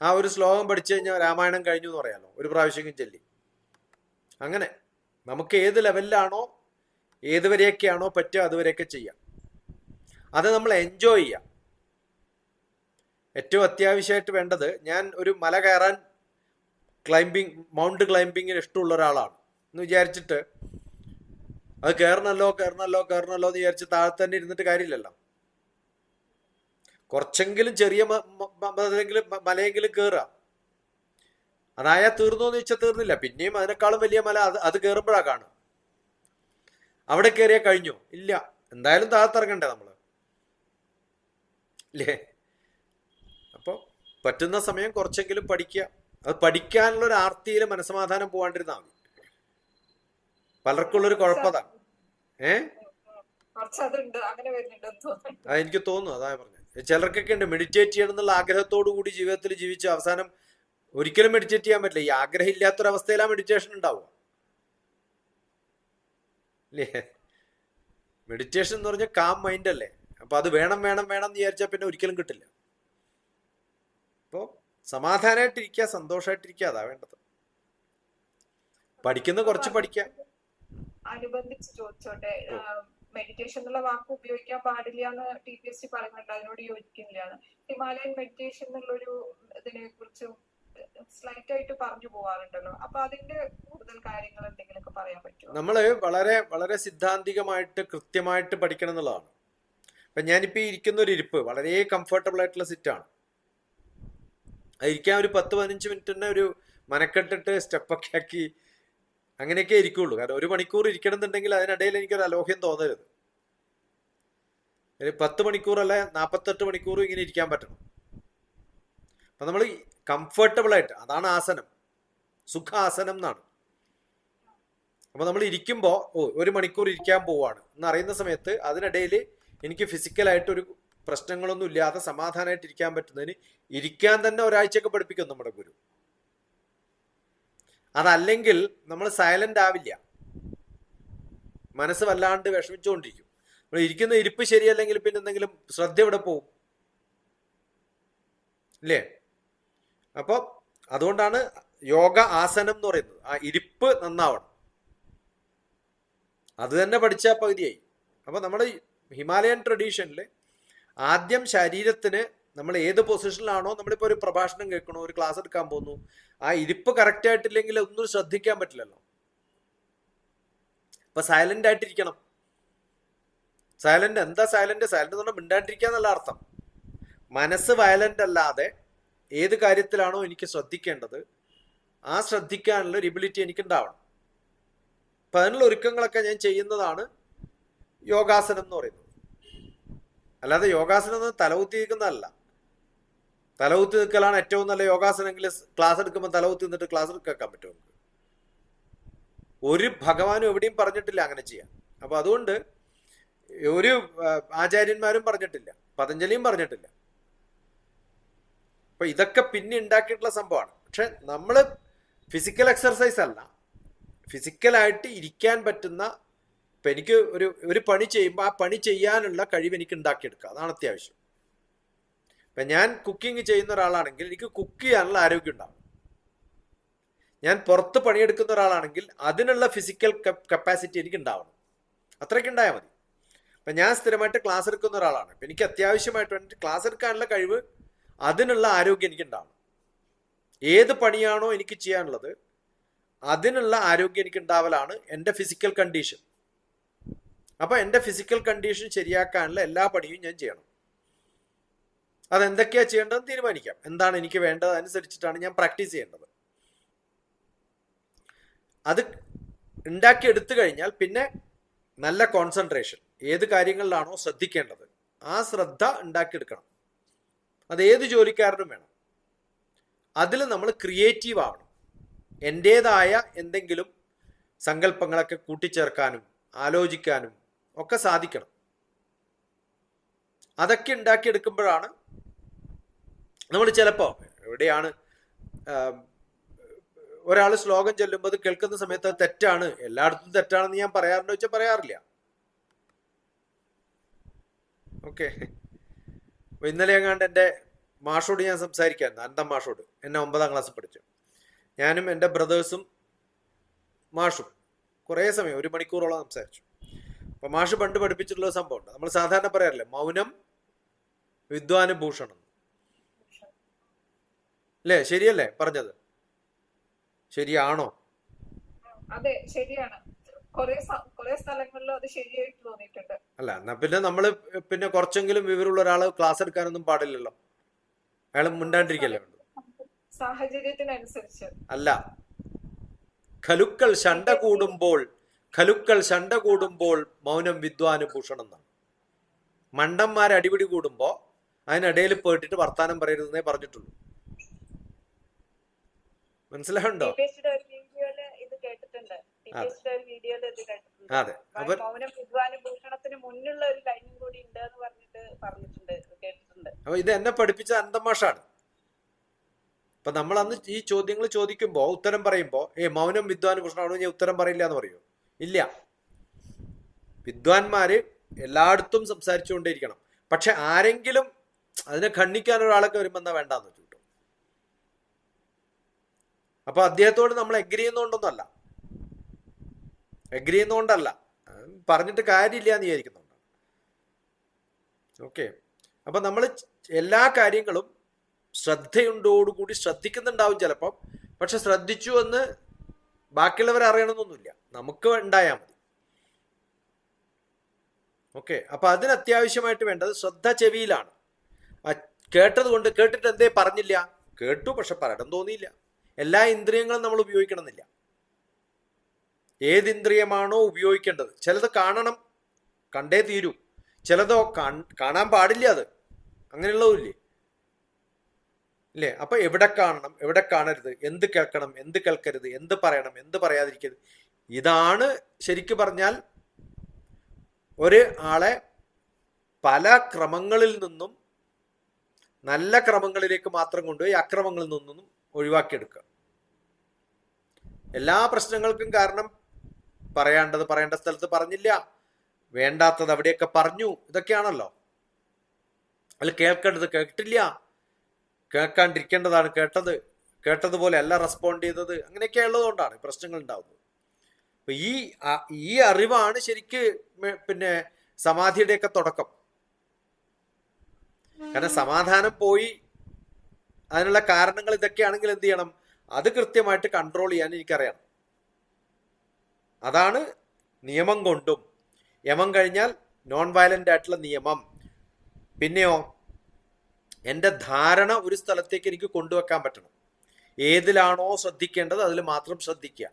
ആ ഒരു ശ്ലോകം പഠിച്ചു കഴിഞ്ഞാൽ രാമായണം കഴിഞ്ഞു എന്ന് പറയാലോ. ഒരു പ്രാവശ്യം ചൊല്ലി. അങ്ങനെ നമുക്ക് ഏത് ലെവലിലാണോ ഏതുവരെയൊക്കെയാണോ പറ്റുക അതുവരെയൊക്കെ ചെയ്യാം. അത് നമ്മൾ എൻജോയ് ചെയ്യാം. ഏറ്റവും അത്യാവശ്യമായിട്ട് വേണ്ടത് ഞാൻ ഒരു മല കയറാൻ ക്ലൈംബിങ് മൗണ്ട് ക്ലൈംബിങ്ങിന് ഇഷ്ടമുള്ള ഒരാളാണ്. എന്ന് വിചാരിച്ചിട്ട് അത് കയറണല്ലോ കയറണല്ലോ കയറണല്ലോ എന്ന് വിചാരിച്ച് താഴെ തന്നെ ഇരുന്നിട്ട് കാര്യമില്ലല്ലോ. കുറച്ചെങ്കിലും ചെറിയ മലയെങ്കിലും കയറുക അതായ തീർന്നു എന്ന് വെച്ചാൽ തീർന്നില്ല. പിന്നെയും അതിനേക്കാളും വലിയ മല അത് അത് കയറുമ്പോഴാ കാണുക. അവിടെ കയറിയാൽ കഴിഞ്ഞു? ഇല്ല. എന്തായാലും താഴത്തിറങ്ങണ്ടേ നമ്മൾ? ഇല്ലേ? അപ്പോൾ പറ്റുന്ന സമയം കുറച്ചെങ്കിലും പഠിക്കുക. അത് പഠിക്കാനുള്ള ഒരു ആർത്തിയിൽ മനസ്സമാധാനം പോകാണ്ടിരുന്നാൽ മതി. പലർക്കുള്ളൊരു കുഴപ്പതാണ് ഏ? ആ എനിക്ക് തോന്നുന്നു അതാ പറഞ്ഞത് ചിലർക്കൊക്കെ ഉണ്ട് മെഡിറ്റേറ്റ് ചെയ്യണം എന്നുള്ള ആഗ്രഹത്തോടു കൂടി ജീവിതത്തിൽ ജീവിച്ച് അവസാനം ഒരിക്കലും മെഡിറ്റേറ്റ് ചെയ്യാൻ പറ്റില്ല. ഈ ആഗ്രഹം ഇല്ലാത്തൊരവസ്ഥയിലാ മെഡിറ്റേഷൻ ഉണ്ടാവുക. അല്ലേ മെഡിറ്റേഷൻ എന്ന് പറഞ്ഞാൽ കാം മൈൻഡ് അല്ലേ? അപ്പൊ അത് വേണം വേണം വേണം എന്ന് വിചാരിച്ചാൽ പിന്നെ ഒരിക്കലും കിട്ടില്ല. അപ്പോൾ സമാധാനമായിട്ടിരിക്കുക സന്തോഷമായിട്ടിരിക്കുക അതാ വേണ്ടത്. പഠിക്കുന്ന കുറച്ച് പഠിക്കാം. അനുബന്ധിച്ച് ചോദിച്ചോട്ടെ. മെഡിറ്റേഷൻ എന്നുള്ള വാക്ക് ഉപയോഗിക്കാൻ പാടില്ല എന്ന് ടി പി എസ് സി പറയുന്നുണ്ട്. അതിനോട് യോജിക്കുന്നില്ല ഹിമാലയൻ മെഡിറ്റേഷൻ എന്നുള്ളൊരു ഇതിനെ കുറിച്ച് സ്ലൈറ്റ് ആയിട്ട് പറഞ്ഞു പോവാറുണ്ടല്ലോ. അപ്പൊ അതിന്റെ കൂടുതൽ കാര്യങ്ങൾ എന്തെങ്കിലുമൊക്കെ പറയാൻ പറ്റുമോ നമ്മൾ വളരെ വളരെ സിദ്ധാന്തികമായിട്ട് കൃത്യമായിട്ട് പഠിക്കണം എന്നുള്ളതാണ്. അപ്പൊ ഞാനിപ്പോ ഇരിക്കുന്ന ഒരു ഇരിപ്പ് വളരെ കംഫർട്ടബിൾ ആയിട്ടുള്ള സിറ്റാണ് ഇരിക്കാൻ ഒരു പത്ത് പതിനഞ്ച് മിനിറ്റ് തന്നെ ഒരു മനക്കെട്ടിട്ട് സ്റ്റെപ്പൊക്കെ ആക്കി അങ്ങനെയൊക്കെ ഇരിക്കുള്ളൂ. കാരണം ഒരു മണിക്കൂർ ഇരിക്കണമെന്നുണ്ടെങ്കിൽ അതിനിടയിൽ എനിക്കൊരു അലോഹ്യം തോന്നരുത്. പത്ത് മണിക്കൂറല്ല നാൽപ്പത്തെട്ട് മണിക്കൂർ ഇങ്ങനെ ഇരിക്കാൻ പറ്റണം. അപ്പൊ നമ്മൾ കംഫർട്ടബിൾ ആയിട്ട് അതാണ് ആസനം. സുഖാസനം എന്നാണ്. അപ്പൊ നമ്മൾ ഇരിക്കുമ്പോൾ ഓ ഒരു മണിക്കൂർ ഇരിക്കാൻ പോവാണ്. എന്ന് അറിയുന്ന സമയത്ത് അതിനിടയിൽ എനിക്ക് ഫിസിക്കലായിട്ട് ഒരു പ്രശ്നങ്ങളൊന്നും ഇല്ലാതെ സമാധാനമായിട്ട് ഇരിക്കാൻ പറ്റുന്നതിന് ഇരിക്കാൻ തന്നെ ഒരാഴ്ചയൊക്കെ പഠിപ്പിക്കും നമ്മുടെ ഗുരു. അതല്ലെങ്കിൽ നമ്മൾ സൈലന്റ് ആവില്ല. മനസ്സ് വല്ലാണ്ട് വിഷമിച്ചുകൊണ്ടിരിക്കും നമ്മൾ ഇരിക്കുന്ന ഇരിപ്പ് ശരിയല്ലെങ്കിൽ പിന്നെ എന്തെങ്കിലും ശ്രദ്ധ എവിടെ പോവും. ഇല്ലേ? അപ്പോൾ അതുകൊണ്ടാണ് യോഗ ആസനം എന്ന് പറയുന്നത്. ആ ഇരിപ്പ് നന്നാവണം. അത് തന്നെ പഠിച്ച പകുതിയായി. അപ്പോൾ നമ്മുടെ ഹിമാലയൻ ട്രഡീഷനിൽ ആദ്യം ശരീരത്തിന് നമ്മൾ ഏത് പൊസിഷനിലാണോ നമ്മളിപ്പോൾ ഒരു പ്രഭാഷണം കേൾക്കണോ ഒരു ക്ലാസ് എടുക്കാൻ പോകുന്നു ആ ഇരിപ്പ് കറക്റ്റ് ആയിട്ടില്ലെങ്കിൽ ഒന്നും ശ്രദ്ധിക്കാൻ പറ്റില്ലല്ലോ. അപ്പൊ സൈലന്റ് ആയിട്ടിരിക്കണം. സൈലന്റ് എന്താ സൈലന്റ് സൈലന്റ് എന്ന് പറഞ്ഞാൽ മിണ്ടാണ്ടിരിക്കുക എന്നുള്ള അർത്ഥം. മനസ്സ് വയലന്റ് അല്ലാതെ ഏത് കാര്യത്തിലാണോ എനിക്ക് ശ്രദ്ധിക്കേണ്ടത് ആ ശ്രദ്ധിക്കാനുള്ള ഒരു എബിലിറ്റി എനിക്ക് ഉണ്ടാവണം അപ്പൊ അതിനുള്ള ഒരുക്കങ്ങളൊക്കെ ഞാൻ ചെയ്യുന്നതാണ് യോഗാസനം എന്ന് പറയുന്നത്. അല്ലാതെ യോഗാസനം എന്ന് തല തലകുത്തി നിൽക്കലാണ് ഏറ്റവും നല്ല യോഗാസനമെങ്കിൽ ക്ലാസ് എടുക്കുമ്പോൾ തലകുത്തി നിന്നിട്ട് ക്ലാസ് എടുക്കാൻ പറ്റും ഒരു ഭഗവാനും എവിടെയും പറഞ്ഞിട്ടില്ല അങ്ങനെ ചെയ്യാൻ. അപ്പൊ അതുകൊണ്ട് ഒരു ആചാര്യന്മാരും പറഞ്ഞിട്ടില്ല പതഞ്ജലിയും പറഞ്ഞിട്ടില്ല. അപ്പൊ ഇതൊക്കെ പിന്നെ ഉണ്ടാക്കിയിട്ടുള്ള സംഭവമാണ്. പക്ഷെ നമ്മൾ ഫിസിക്കൽ എക്സർസൈസ് അല്ല ഫിസിക്കലായിട്ട് ഇരിക്കാൻ പറ്റുന്ന ഇപ്പൊ എനിക്ക് ഒരു ഒരു പണി ചെയ്യുമ്പോൾ ആ പണി ചെയ്യാനുള്ള കഴിവ് എനിക്ക് ഉണ്ടാക്കിയെടുക്കുക. അതാണ് അത്യാവശ്യം. ഇപ്പൊ ഞാൻ കുക്കിംഗ് ചെയ്യുന്ന ഒരാളാണെങ്കിൽ എനിക്ക് കുക്ക് ചെയ്യാനുള്ള ആരോഗ്യം ഉണ്ടാവും. ഞാൻ പുറത്ത് പണിയെടുക്കുന്ന ഒരാളാണെങ്കിൽ അതിനുള്ള ഫിസിക്കൽ കപ്പാസിറ്റി എനിക്ക് ഉണ്ടാവണം. അത്രയ്ക്ക് ഉണ്ടായാൽ മതി. അപ്പൊ ഞാൻ സ്ഥിരമായിട്ട് ക്ലാസ് എടുക്കുന്ന ഒരാളാണ്. എനിക്ക് അത്യാവശ്യമായിട്ട് വേണ്ടി ക്ലാസ് എടുക്കാനുള്ള കഴിവ് അതിനുള്ള ആരോഗ്യം എനിക്ക് ഉണ്ടാവണം. ഏത് പണിയാണോ എനിക്ക് ചെയ്യാനുള്ളത് അതിനുള്ള ആരോഗ്യം എനിക്ക് ഉണ്ടാവലാണ് എന്റെ ഫിസിക്കൽ കണ്ടീഷൻ അപ്പൊ എന്റെ ഫിസിക്കൽ കണ്ടീഷൻ ശരിയാക്കാനുള്ള എല്ലാ പണിയും ഞാൻ ചെയ്യണം. അതെന്തൊക്കെയാ ചെയ്യേണ്ടതെന്ന് തീരുമാനിക്കാം. എന്താണ് എനിക്ക് വേണ്ടത് അനുസരിച്ചിട്ടാണ് ഞാൻ പ്രാക്ടീസ് ചെയ്യേണ്ടത്. അത് ഉണ്ടാക്കി എടുത്തു കഴിഞ്ഞാൽ പിന്നെ നല്ല കോൺസെൻട്രേഷൻ ഏത് കാര്യങ്ങളിലാണോ ശ്രദ്ധിക്കേണ്ടത് ആ ശ്രദ്ധ ഉണ്ടാക്കിയെടുക്കണം. അത് ഏത് ജോലിക്കാരനും വേണം. അതിൽ നമ്മൾ ക്രിയേറ്റീവ് ആവണം. എന്റേതായ എന്തെങ്കിലും സങ്കല്പങ്ങളൊക്കെ കൂട്ടിച്ചേർക്കാനും ആലോചിക്കാനും ഒക്കെ സാധിക്കണം. അതൊക്കെ ഉണ്ടാക്കിയെടുക്കുമ്പോഴാണ് നമ്മൾ ചിലപ്പോൾ എവിടെയാണ് ഒരാൾ ശ്ലോകം ചൊല്ലുമ്പോൾ അത് കേൾക്കുന്ന സമയത്ത് അത് തെറ്റാണ് എല്ലായിടത്തും തെറ്റാണെന്ന് ഞാൻ പറയാറുണ്ടോ വെച്ചാൽ പറയാറില്ല. ഓക്കെ. ഇന്നലെ എങ്ങാണ്ട് എന്റെ മാഷോട് ഞാൻ സംസാരിക്കാൻ അന്ത മാഷോട് എന്നെ ഒമ്പതാം ക്ലാസ് പഠിച്ചു. ഞാനും എന്റെ ബ്രദേഴ്സും മാഷും കുറേ സമയം ഒരു മണിക്കൂറോളം സംസാരിച്ചു. അപ്പൊ മാഷ് പണ്ട് പഠിപ്പിച്ചിട്ടുള്ള സംഭവമുണ്ട്. നമ്മൾ സാധാരണ പറയാറില്ലേ മൗനം വിദ്വാനുഭൂഷണം അല്ലേ ശരിയല്ലേ? പറഞ്ഞത്. ശരിയാണോ? അതെ ശരിയാണ്. അല്ല എന്നാ പിന്നെ നമ്മൾ പിന്നെ കുറച്ചെങ്കിലും വിവരമുള്ള ഒരാൾ ക്ലാസ് എടുക്കാനൊന്നും പാടില്ലല്ലോ. അയാൾ മിണ്ടാണ്ടിരിക്കല്ലേ? വേണ്ടു സാഹചര്യത്തിനനുസരിച്ച്. അല്ല. ഖലുക്കൾ ശണ്ട കൂടുമ്പോൾ ഖലുക്കൾ ശണ്ട കൂടുമ്പോൾ മൗനം വിദ്വാന് ഭൂഷണം എന്നാണ്. മണ്ടന്മാർ അടിപിടി കൂടുമ്പോ അതിനിടയിൽ പോയിട്ടിട്ട് വർത്താനം പറയരുതെന്നേ പറഞ്ഞിട്ടുള്ളൂ മനസ്സിലാവുണ്ടോ ടിപിഎസ്സിയുടെ ഒരു വീഡിയോയിൽ ഇത് കേട്ടിട്ടുണ്ട് ടിപിഎസ്സിയുടെ ഒരു വീഡിയോയിൽ ഇത് കേട്ടിട്ടുണ്ട്. അതെ. അപ്പൊ ഇത് എന്നെ പഠിപ്പിച്ച അന്തമാഷാണ്. അപ്പൊ നമ്മൾ അന്ന് ഈ ചോദ്യങ്ങൾ ചോദിക്കുമ്പോ ഉത്തരം പറയുമ്പോ ഏ മൗനം വിദ്വാൻ ഭൂഷണമാണോ ഞാൻ ഉത്തരം പറയില്ല എന്ന് പറയൂ. ഇല്ല. വിദ്വാൻമാര് എല്ലായിടത്തും സംസാരിച്ചുകൊണ്ടേയിരിക്കണം. പക്ഷെ ആരെങ്കിലും അതിനെ ഖണ്ഡിക്കാൻ ഒരാളൊക്കെ വരുമ്പോ എന്നാ വേണ്ടെന്ന് വെച്ചു? അപ്പൊ അദ്ദേഹത്തോട് നമ്മൾ എഗ്രി ചെയ്യുന്നോണ്ടൊന്നല്ല എഗ്രി ചെയ്യുന്നോണ്ടല്ല. പറഞ്ഞിട്ട് കാര്യമില്ല എന്ന് വിചാരിക്കുന്നുണ്ട്. ഓക്കെ അപ്പൊ നമ്മൾ എല്ലാ കാര്യങ്ങളും ശ്രദ്ധയുണ്ടോടുകൂടി ശ്രദ്ധിക്കുന്നുണ്ടാവും ചിലപ്പം. പക്ഷെ ശ്രദ്ധിച്ചു എന്ന് ബാക്കിയുള്ളവർ അറിയണമെന്നൊന്നുമില്ല. നമുക്ക് ഉണ്ടായാൽ മതി. ഓക്കെ അപ്പൊ അതിന് അത്യാവശ്യമായിട്ട് വേണ്ടത് ശ്രദ്ധ ചെവിയിലാണ്. കേട്ടത് കൊണ്ട് കേട്ടിട്ട് എന്തേ പറഞ്ഞില്ല? കേട്ടു പക്ഷെ പറയണം തോന്നിയില്ല. എല്ലാ ഇന്ദ്രിയങ്ങളും നമ്മൾ ഉപയോഗിക്കണമെന്നില്ല. ഏത് ഇന്ദ്രിയമാണോ ഉപയോഗിക്കേണ്ടത്. ചിലത് കാണണം കണ്ടേ തീരൂ. ചിലതോ കാണാൻ പാടില്ല അത്. അങ്ങനെയുള്ളതില്ലേ ഇല്ലേ? അപ്പൊ എവിടെ കാണണം എവിടെ കാണരുത്? എന്ത് കേൾക്കണം എന്ത് കേൾക്കരുത്? എന്ത് പറയണം എന്ത് പറയാതിരിക്കരുത്? ഇതാണ് ശരിക്കു പറഞ്ഞാൽ ഒരു ആളെ പല ക്രമങ്ങളിൽ നിന്നും നല്ല ക്രമങ്ങളിലേക്ക് മാത്രം കൊണ്ടുപോയി അക്രമങ്ങളിൽ നിന്നും ഒഴിവാക്കിയെടുക്കുക. എല്ലാ പ്രശ്നങ്ങൾക്കും കാരണം പറയേണ്ടത് പറയേണ്ട സ്ഥലത്ത് പറഞ്ഞില്ല. വേണ്ടാത്തത് അവിടെയൊക്കെ പറഞ്ഞു. ഇതൊക്കെയാണല്ലോ. അതിൽ കേൾക്കേണ്ടത് കേട്ടില്ല കേൾക്കാണ്ടിരിക്കേണ്ടതാണ് കേട്ടത്. കേട്ടതുപോലെ അല്ല റെസ്പോണ്ട് ചെയ്തത്. അങ്ങനെയൊക്കെ ഉള്ളതുകൊണ്ടാണ് പ്രശ്നങ്ങൾ ഉണ്ടാവുന്നത്. അപ്പൊ ഈ ഈ അറിവാണ് ശരിക്ക് പിന്നെ സമാധിയുടെയൊക്കെ തുടക്കം. കാരണം സമാധാനം പോയി. അതിനുള്ള കാരണങ്ങൾ ഇതൊക്കെയാണെങ്കിൽ എന്ത് ചെയ്യണം? അത് കൃത്യമായിട്ട് കൺട്രോൾ ചെയ്യാൻ എനിക്കറിയണം. അതാണ് നിയമം കൊണ്ടും യമം കഴിഞ്ഞാൽ നോൺ വയലന്റ് ആയിട്ടുള്ള നിയമം. പിന്നെയോ എന്റെ ധാരണ ഒരു സ്ഥലത്തേക്ക് എനിക്ക് കൊണ്ടുവെക്കാൻ പറ്റണം. ഏതിലാണോ ശ്രദ്ധിക്കേണ്ടത് അതിൽ മാത്രം ശ്രദ്ധിക്കുക.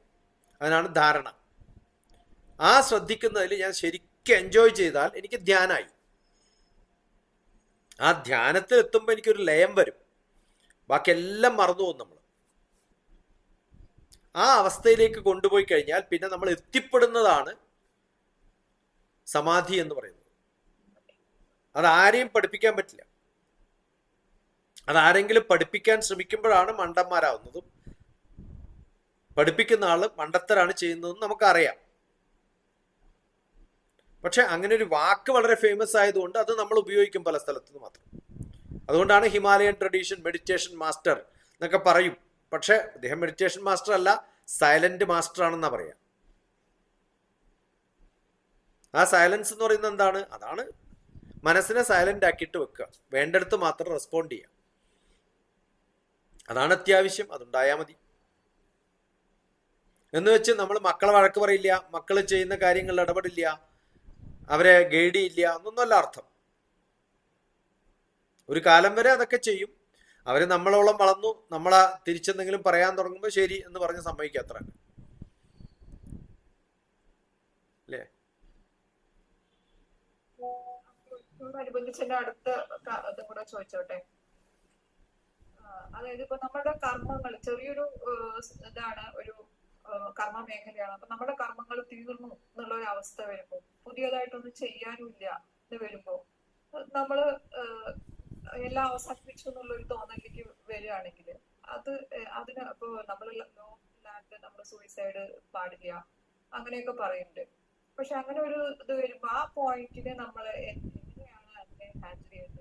അതിനാണ് ധാരണ. ആ ശ്രദ്ധിക്കുന്നതിൽ ഞാൻ ശരിക്കും എൻജോയ് ചെയ്താൽ എനിക്ക് ധ്യാനമായി ആ ധ്യാനത്തിൽ എത്തുമ്പോൾ എനിക്കൊരു ലയം വരും. ബാക്കിയെല്ലാം മറന്നു പോകും നമ്മൾ ആ അവസ്ഥയിലേക്ക് കൊണ്ടുപോയി കഴിഞ്ഞാൽ പിന്നെ നമ്മൾ എത്തിപ്പെടുന്നതാണ് സമാധി എന്ന് പറയുന്നത്. അത് ആരെയും പഠിപ്പിക്കാൻ പറ്റില്ല. അത് ആരെങ്കിലും പഠിപ്പിക്കാൻ ശ്രമിക്കുമ്പോഴാണ് മണ്ടന്മാരാവുന്നതും പഠിപ്പിക്കുന്ന ആൾ മണ്ടത്തരാണ് ചെയ്യുന്നതെന്ന് നമുക്കറിയാം. പക്ഷെ അങ്ങനെ ഒരു വാക്ക് വളരെ ഫേമസ് ആയതുകൊണ്ട് അത് നമ്മൾ ഉപയോഗിക്കും പല സ്ഥലത്തുനിന്ന് മാത്രം. അതുകൊണ്ടാണ് ഹിമാലയൻ ട്രഡീഷൻ മെഡിറ്റേഷൻ മാസ്റ്റർ എന്നൊക്കെ പറയും. പക്ഷെ അദ്ദേഹം മെഡിറ്റേഷൻ മാസ്റ്റർ അല്ല സൈലന്റ് മാസ്റ്റർ ആണെന്നാ പറയാ. ആ സൈലൻസ് എന്ന് പറയുന്നത് എന്താണ്? അതാണ് മനസ്സിനെ സൈലന്റ് ആക്കിയിട്ട് വെക്കുക. വേണ്ടടുത്ത് മാത്രം റെസ്പോണ്ട് ചെയ്യുക. അതാണ് അത്യാവശ്യം അതുണ്ടായാൽ മതി. എന്ന് വെച്ച് നമ്മൾ മക്കളെ വഴക്ക് പറയില്ല മക്കൾ ചെയ്യുന്ന കാര്യങ്ങളിൽ ഇടപെടില്ല അവരെ ഗൈഡ് ചെയ്യില്ല എന്നൊന്നുമല്ല അർത്ഥം. ഒരു കാലം വരെ അതൊക്കെ ചെയ്യും. അവർ നമ്മളോളം വളർന്നു നമ്മളെ തിരിച്ചെന്തെങ്കിലും പറയാൻ തുടങ്ങുമ്പോൾ ശരി എന്ന് പറഞ്ഞ് സമ്മതിക്കാത്ര അല്ലേ? അനുബന്ധിച്ച് എന്റെ അടുത്ത ചോദിച്ചോട്ടെ. അതായത് ഇപ്പൊ നമ്മുടെ കർമ്മങ്ങൾ ചെറിയൊരു ഇതാണ് ഒരു കർമ്മ മേഖലയാണ് അപ്പൊ നമ്മുടെ കർമ്മങ്ങൾ തീർന്നു എന്നുള്ള ഒരു അവസ്ഥ വരുമ്പോ പുതിയതായിട്ടൊന്നും ചെയ്യാനും ഇല്ല എന്ന് വരുമ്പോ നമ്മൾ എല്ലാം അവസാനിപ്പിച്ചു എന്നുള്ള ഒരു തോന്നലിലേക്ക് വരികയാണെങ്കിൽ അത് അതിന് ഇപ്പോ നമ്മൾ നോ ലാൻഡ് നമ്മൾ സൂയിസൈഡ് പാടില്ല അങ്ങനെയൊക്കെ പറയുന്നുണ്ട്. പക്ഷെ അങ്ങനെ ഒരു ഇത് വരുമ്പോ ആ പോയിന്റിനെ നമ്മൾ എങ്ങനെയാണ് അതിനെ ഹാൻഡിൽ ചെയ്യുന്നത്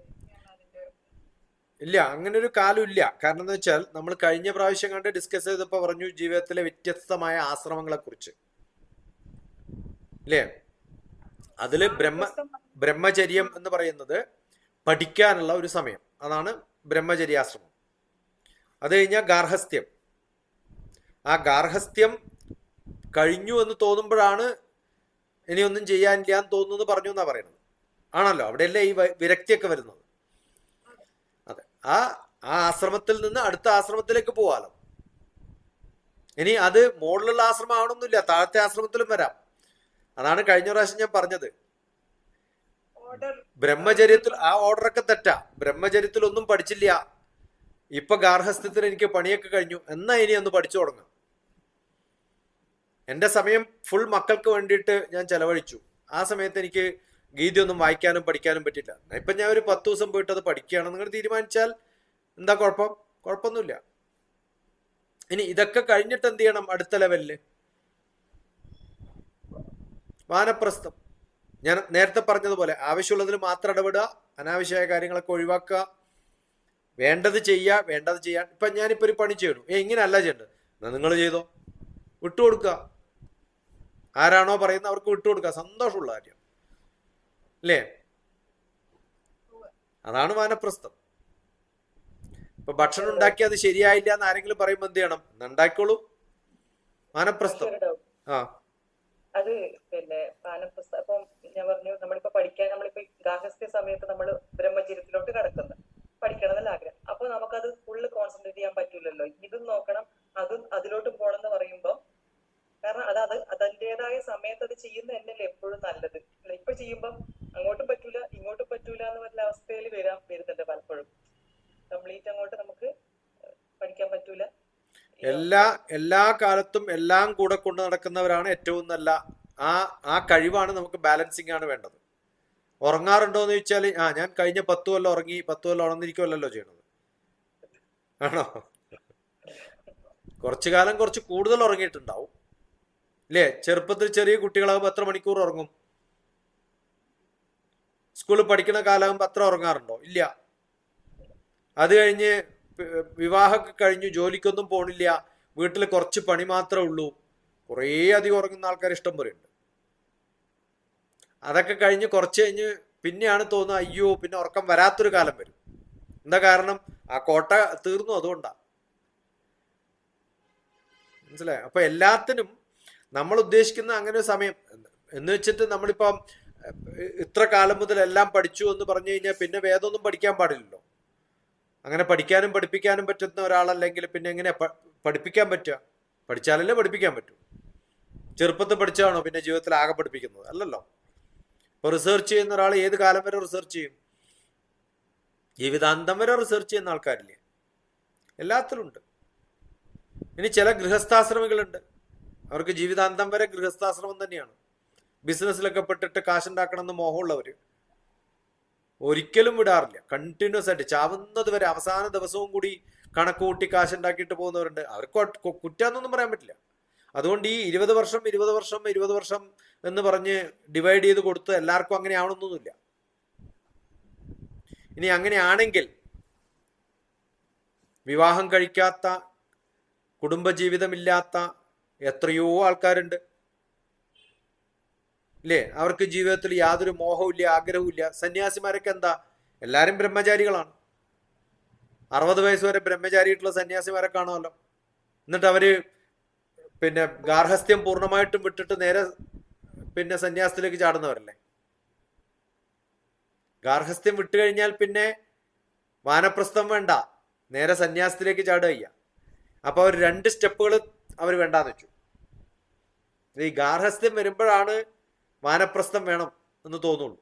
ഇല്ല അങ്ങനെ ഒരു കാലം ഇല്ല. കാരണം എന്ന് വെച്ചാൽ നമ്മൾ കഴിഞ്ഞ പ്രാവശ്യം കണ്ട് ഡിസ്കസ് ചെയ്തപ്പോൾ പറഞ്ഞു ജീവിതത്തിലെ വ്യത്യസ്തമായ ആശ്രമങ്ങളെ കുറിച്ച് ഇല്ലേ? അതിൽ ബ്രഹ്മ ബ്രഹ്മചര്യം എന്ന് പറയുന്നത് പഠിക്കാനുള്ള ഒരു സമയം. അതാണ് ബ്രഹ്മചര്യാശ്രമം. അത് കഴിഞ്ഞാൽ ഗാർഹസ്ഥ്യം. ആ ഗാർഹസ്ഥ്യം കഴിഞ്ഞു എന്ന് തോന്നുമ്പോഴാണ് ഇനി ഒന്നും ചെയ്യാനില്ല എന്ന് തോന്നുന്നു പറഞ്ഞു എന്നാ പറയുന്നത്. ആണല്ലോ അവിടെയല്ലേ ഈ വിരക്തിയൊക്കെ വരുന്നത്. അതെ ആ ആ ആശ്രമത്തിൽ നിന്ന് അടുത്ത ആശ്രമത്തിലേക്ക് പോവാലോ. ഇനി അത് മുകളിലുള്ള ആശ്രമം ആവണമെന്നില്ല താഴത്തെ ആശ്രമത്തിലും വരാം. അതാണ് കഴിഞ്ഞ പ്രാവശ്യം ഞാൻ പറഞ്ഞത്. ബ്രഹ്മചര്യത്തിൽ ആ ഓർഡറൊക്കെ തെറ്റാ. ബ്രഹ്മചര്യത്തിൽ ഒന്നും പഠിച്ചില്ല. ഇപ്പൊ ഗാർഹസ്ഥ്യത്തിന് എനിക്ക് പണിയൊക്കെ കഴിഞ്ഞു. എന്നാ ഇനി ഒന്ന് പഠിച്ചു തുടങ്ങാം. എന്റെ സമയം ഫുൾ മക്കൾക്ക് വേണ്ടിയിട്ട് ഞാൻ ചെലവഴിച്ചു. ആ സമയത്ത് എനിക്ക് ഗീതയൊന്നും വായിക്കാനും പഠിക്കാനും പറ്റില്ല ഇപ്പൊ ഞാൻ ഒരു പത്ത് ദിവസം പോയിട്ട് അത് പഠിക്കുകയാണ് നിങ്ങൾ തീരുമാനിച്ചാൽ എന്താ കുഴപ്പം? കുഴപ്പമൊന്നുമില്ല. ഇനി ഇതൊക്കെ കഴിഞ്ഞിട്ട് എന്ത് ചെയ്യണം അടുത്ത ലെവലിൽ വാനപ്രസ്ഥം. ഞാൻ നേരത്തെ പറഞ്ഞതുപോലെ ആവശ്യമുള്ളതിൽ മാത്രം ഇടപെടുക അനാവശ്യമായ കാര്യങ്ങളൊക്കെ ഒഴിവാക്കുക വേണ്ടത് ചെയ്യുക വേണ്ടത് ചെയ്യാൻ. ഇപ്പൊ ഞാനിപ്പോ ഒരു പണി ചെയ്യണു. ഏ ഇങ്ങനെയല്ല ചെയ്യേണ്ടത്. എന്നാ നിങ്ങൾ ചെയ്തോ? വിട്ടുകൊടുക്കുക. ആരാണോ പറയുന്നത് അവർക്ക് വിട്ടുകൊടുക്കുക. സന്തോഷമുള്ള കാര്യം. അല്ലേ? അതാണ് വാനപ്രസ്ഥം ഇപ്പൊ ഭക്ഷണം ഉണ്ടാക്കി അത് ശരിയായില്ല എന്ന് ആരെങ്കിലും പറയുമ്പോൾ എന്ത് ചെയ്യണം? ഉണ്ടാക്കിക്കോളൂ. വാനപ്രസ്ഥം ആ. അത് പിന്നെ വാനപ്രസ്ഥം അപ്പം ഞാൻ പറഞ്ഞു നമ്മളിപ്പോ പഠിക്കാൻ നമ്മളിപ്പോ ഗാഹസ്ഥ്യ സമയത്ത് നമ്മൾ ബ്രഹ്മചര്യത്തിലോട്ട് കടക്കുന്നത് പഠിക്കണം എന്നല്ല ആഗ്രഹം. അപ്പൊ നമുക്കത് ഫുള്ള് കോൺസെൻട്രേറ്റ് ചെയ്യാൻ പറ്റില്ലല്ലോ ഇതും നോക്കണം അതും അതിലോട്ടും പോകണം എന്ന് പറയുമ്പോ കാരണം അത് അത് അതിന്റെതായ സമയത്ത് അത് ചെയ്യുന്ന തന്നെയല്ലേ എപ്പോഴും നല്ലത്. ഇപ്പൊ ചെയ്യുമ്പോൾ അങ്ങോട്ടും പറ്റൂല ഇങ്ങോട്ടും പറ്റൂല എന്ന് പറഞ്ഞ അവസ്ഥയിൽ വരാൻ വരുന്നുണ്ട് പലപ്പോഴും. കംപ്ലീറ്റ് അങ്ങോട്ട് നമുക്ക് പഠിക്കാൻ പറ്റൂല. എല്ലാ എല്ലാ കാലത്തും എല്ലാം കൂടെ കൊണ്ടു നടക്കുന്നവരാണ് ഏറ്റവും നല്ല ആ ആ കഴിവാണ് നമുക്ക് ബാലൻസിങ് ആണ് വേണ്ടത്. ഉറങ്ങാറുണ്ടോ എന്ന് ചോദിച്ചാൽ ആ ഞാൻ കഴിഞ്ഞ പത്ത് കൊല്ലം ഉറങ്ങി പത്ത് കൊല്ലം ഉണർന്നിരിക്കുമല്ലോ ചെയ്യണത്. ആണോ? കുറച്ചു കാലം കുറച്ച് കൂടുതൽ ഉറങ്ങിയിട്ടുണ്ടാവും. ഇല്ലേ? ചെറുപ്പത്തിൽ ചെറിയ കുട്ടികളാകുമ്പോൾ എത്ര മണിക്കൂർ ഉറങ്ങും? സ്കൂളിൽ പഠിക്കുന്ന കാലമാകുമ്പോൾ അത്ര ഉറങ്ങാറുണ്ടോ? ഇല്ല. അത് കഴിഞ്ഞ് വിവാഹമൊക്കെ കഴിഞ്ഞു ജോലിക്കൊന്നും പോണില്ല വീട്ടിൽ കുറച്ച് പണി മാത്രമേ ഉള്ളൂ. കുറേ അധികം ഉറങ്ങുന്ന ആൾക്കാർ ഇഷ്ടം പോലെ ഉണ്ട്. അതൊക്കെ കഴിഞ്ഞ് കുറച്ച് കഴിഞ്ഞ് പിന്നെയാണ് തോന്നുന്നത് അയ്യോ പിന്നെ ഉറക്കം വരാത്തൊരു കാലം വരും. എന്താ കാരണം? ആ കോട്ട തീർന്നു അതുകൊണ്ടാണ് മനസ്സിലായോ? അപ്പൊ എല്ലാത്തിനും നമ്മൾ ഉദ്ദേശിക്കുന്ന അങ്ങനെ ഒരു സമയം. എന്ന് വെച്ചിട്ട് നമ്മളിപ്പം ഇത്ര കാലം മുതൽ എല്ലാം പഠിച്ചു എന്ന് പറഞ്ഞു കഴിഞ്ഞാൽ പിന്നെ വേദമൊന്നും പഠിക്കാൻ പാടില്ലല്ലോ. അങ്ങനെ പഠിക്കാനും പഠിപ്പിക്കാനും പറ്റുന്ന ഒരാളല്ലെങ്കിൽ പിന്നെ എങ്ങനെ പഠിപ്പിക്കാൻ പറ്റുക? പഠിച്ചാലല്ലേ പഠിപ്പിക്കാൻ പറ്റൂ. ചെറുപ്പത്തിൽ പഠിച്ചാണോ പിന്നെ ജീവിതത്തിൽ ആകെ പഠിപ്പിക്കുന്നത്? അല്ലല്ലോ. ഇപ്പൊ റിസർച്ച് ചെയ്യുന്ന ഒരാൾ ഏത് കാലം വരെ റിസർച്ച് ചെയ്യും? ജീവിതാന്തം വരെ റിസർച്ച് ചെയ്യുന്ന ആൾക്കാരില്ലേ? എല്ലാത്തിലും ഉണ്ട് ഇനി ചില ഗൃഹസ്ഥാശ്രമികളുണ്ട്. അവർക്ക് ജീവിതാന്തം വരെ ഗൃഹസ്ഥാശ്രമം തന്നെയാണ്. ബിസിനസ്സിലൊക്കെ പെട്ടിട്ട് കാശുണ്ടാക്കണം എന്ന് മോഹമുള്ളവര് ഒരിക്കലും വിടാറില്ല. കണ്ടിന്യൂസ് ആയിട്ട് ചാവുന്നത് വരെ അവസാന ദിവസവും കൂടി കണക്ക് കൂട്ടി കാശുണ്ടാക്കിയിട്ട് പോകുന്നവരുണ്ട്. അവർക്ക് കുറ്റാന്നൊന്നും പറയാൻ പറ്റില്ല. അതുകൊണ്ട് ഈ ഇരുപത് വർഷം ഇരുപത് വർഷം ഇരുപത് വർഷം എന്ന് പറഞ്ഞ് ഡിവൈഡ് ചെയ്ത് കൊടുത്ത് എല്ലാവർക്കും അങ്ങനെ ആവണമെന്നൊന്നുമില്ല. ഇനി അങ്ങനെയാണെങ്കിൽ വിവാഹം കഴിക്കാത്ത കുടുംബജീവിതമില്ലാത്ത എത്രയോ ആൾക്കാരുണ്ട്. ഇല്ലേ? അവർക്ക് ജീവിതത്തിൽ യാതൊരു മോഹവും ആഗ്രഹവും ഇല്ല സന്യാസിമാരൊക്കെ എന്താ? എല്ലാരും ബ്രഹ്മചാരികളാണ്. അറുപത് വയസ്സ് വരെ ബ്രഹ്മചാരിയായിട്ടുള്ള സന്യാസിമാരെ കാണുമല്ലോ. എന്നിട്ട് അവർ പിന്നെ ഗാർഹസ്ഥ്യം പൂർണമായിട്ടും വിട്ടിട്ട് നേരെ പിന്നെ സന്യാസത്തിലേക്ക് ചാടുന്നവരല്ലേ? ഗാർഹസ്ഥ്യം വിട്ടു കഴിഞ്ഞാൽ പിന്നെ വാനപ്രസ്ഥം വേണ്ട. നേരെ സന്യാസത്തിലേക്ക് ചാടുക ചെയ്യുക അപ്പൊ അവർ രണ്ട് സ്റ്റെപ്പുകൾ അവർ വേണ്ടാന്ന് വെച്ചു. ഈ ഗാർഹസ്ഥ്യം വരുമ്പോഴാണ് വാനപ്രസ്ഥം വേണം എന്ന് തോന്നുള്ളൂ.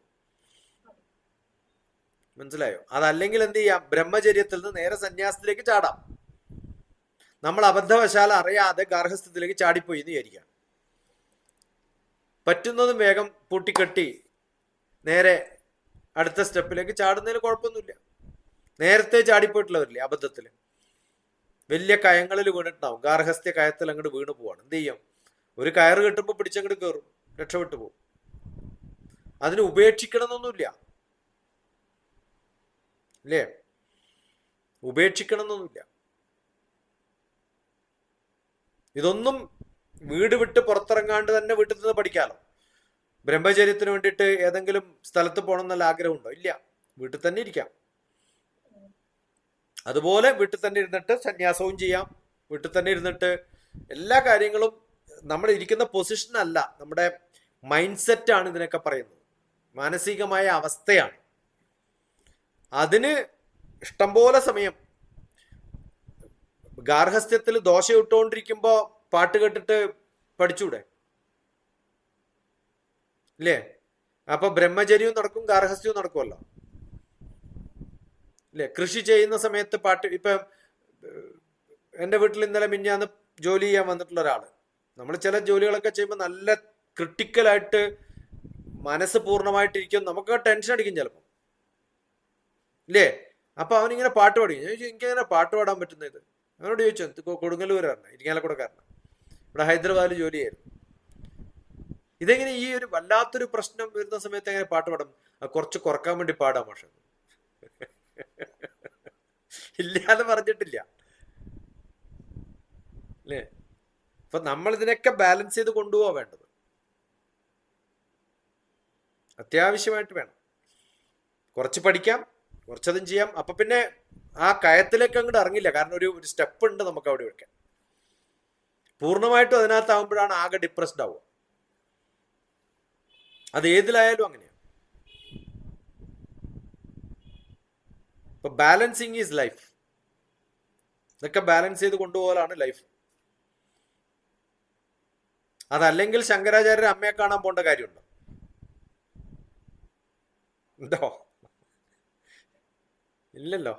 മനസ്സിലായോ? അതല്ലെങ്കിൽ എന്ത് ചെയ്യാം? ബ്രഹ്മചര്യത്തിൽ നിന്ന് നേരെ സന്യാസത്തിലേക്ക് ചാടാം. നമ്മൾ അബദ്ധവശാൽ അറിയാതെ ഗാർഹസ്ഥ്യത്തിലേക്ക് ചാടിപ്പോയി എന്ന് വിചാരിക്കാം പറ്റുന്നതും വേഗം പൂട്ടിക്കെട്ടി നേരെ അടുത്ത സ്റ്റെപ്പിലേക്ക് ചാടുന്നതിൽ കുഴപ്പമൊന്നുമില്ല. നേരത്തെ ചാടിപ്പോയിട്ടുള്ളവരില്ലേ അബദ്ധത്തിൽ. വലിയ കയങ്ങളിൽ വീണിട്ടുണ്ടാവും. ഗാർഹസ്ഥ്യ കയത്തിൽ അങ്ങോട്ട് വീണ് പോവാണ്. എന്ത് ചെയ്യും? ഒരു കയറ് കെട്ടുമ്പോൾ പിടിച്ചങ്ങോട്ട് കയറും രക്ഷപ്പെട്ടു പോകും. അതിന് ഉപേക്ഷിക്കണമെന്നൊന്നുമില്ല. അല്ലേ? ഉപേക്ഷിക്കണമെന്നൊന്നുമില്ല. ഇതൊന്നും വീട് വിട്ട് പുറത്തിറങ്ങാണ്ട് തന്നെ വീട്ടിൽ നിന്ന് പഠിക്കാമല്ലോ ബ്രഹ്മചര്യത്തിന് വേണ്ടിയിട്ട് ഏതെങ്കിലും സ്ഥലത്ത് പോകണം എന്നുള്ള ആഗ്രഹമുണ്ടോ? ഇല്ല. വീട്ടിൽ തന്നെ ഇരിക്കാം. അതുപോലെ വീട്ടിൽ തന്നെ ഇരുന്നിട്ട് സന്യാസവും ചെയ്യാം. വീട്ടിൽ തന്നെ ഇരുന്നിട്ട് എല്ലാ കാര്യങ്ങളും നമ്മൾ ഇരിക്കുന്ന പൊസിഷൻ അല്ല. നമ്മുടെ മൈൻഡ് സെറ്റ് ആണ് ഇതിനൊക്കെ പറയുന്നത്. മാനസികമായ അവസ്ഥയാണ്. അതിന് ഇഷ്ടംപോലെ സമയം ഗാർഹസ്ഥ്യത്തിൽ ദോശ ഇട്ടുകൊണ്ടിരിക്കുമ്പോ പാട്ട് കേട്ടിട്ട് പഠിച്ചൂടെ? ഇല്ലേ? അപ്പൊ ബ്രഹ്മചര്യവും നടക്കും ഗാർഹസ്ഥ്യവും നടക്കുമല്ലോ ഇല്ലേ? കൃഷി ചെയ്യുന്ന സമയത്ത് പാട്ട് ഇപ്പൊ എന്റെ വീട്ടിൽ ഇന്നലെ മിഞ്ഞാന്ന് ജോലി ചെയ്യാൻ വന്നിട്ടുള്ള ഒരാൾ. നമ്മൾ ചില ജോലികളൊക്കെ ചെയ്യുമ്പോൾ നല്ല ക്രിട്ടിക്കലായിട്ട് മനസ്സ് പൂർണമായിട്ടിരിക്കും. നമുക്ക് ടെൻഷൻ അടിക്കും ചിലപ്പോൾ ഇല്ലേ? അപ്പൊ അവനിങ്ങനെ പാട്ട് പാടി. ചോദിച്ചു പാട്ട് പാടാൻ പറ്റുന്നത്? അവനോട് ചോദിച്ചു "എന്ത് കൊ- കൊടുങ്ങല്ലൂരാണ്? ഇരിങ്ങാലക്കുടക്കാരനാണ് ഇവിടെ ഹൈദരാബാദിൽ ജോലി ചെയ്യായിരുന്നു ഇതെങ്ങനെ ഈ ഒരു വല്ലാത്തൊരു പ്രശ്നം വരുന്ന സമയത്ത് എങ്ങനെ പാട്ട് പാടും? കുറച്ച് കുറയ്ക്കാൻ വേണ്ടി പാടാം പക്ഷെ ഇല്ലാതെ പറഞ്ഞിട്ടില്ല. അല്ലേ? അപ്പൊ നമ്മൾ ഇതിനൊക്കെ ബാലൻസ് ചെയ്ത് കൊണ്ടുപോവാ വേണ്ടത്. അത്യാവശ്യമായിട്ട് വേണം. കുറച്ച് പഠിക്കാം കുറച്ചതും ചെയ്യാം. അപ്പൊ പിന്നെ ആ കയത്തിലേക്ക് അങ്ങോട്ട് ഇറങ്ങില്ല. കാരണം ഒരു ഒരു സ്റ്റെപ്പ് ഉണ്ട് നമുക്ക് അവിടെ വെക്കാൻ. പൂർണമായിട്ടും അതിനകത്താവുമ്പോഴാണ് ആകെ ഡിപ്രസ്ഡ് ആവുക. അത് ഏതിലായാലും അങ്ങനെയാണ് ഇപ്പൊ ബാലൻസിങ് ഈസ് ലൈഫ് ഇതൊക്കെ ബാലൻസ് ചെയ്ത് കൊണ്ടുപോകലാണ് ലൈഫ് അതല്ലെങ്കിൽ ശങ്കരാചാര്യർ അമ്മയെ കാണാൻ പോണ്ട കാര്യമുണ്ടോ? എന്തോ ഇല്ലല്ലോ.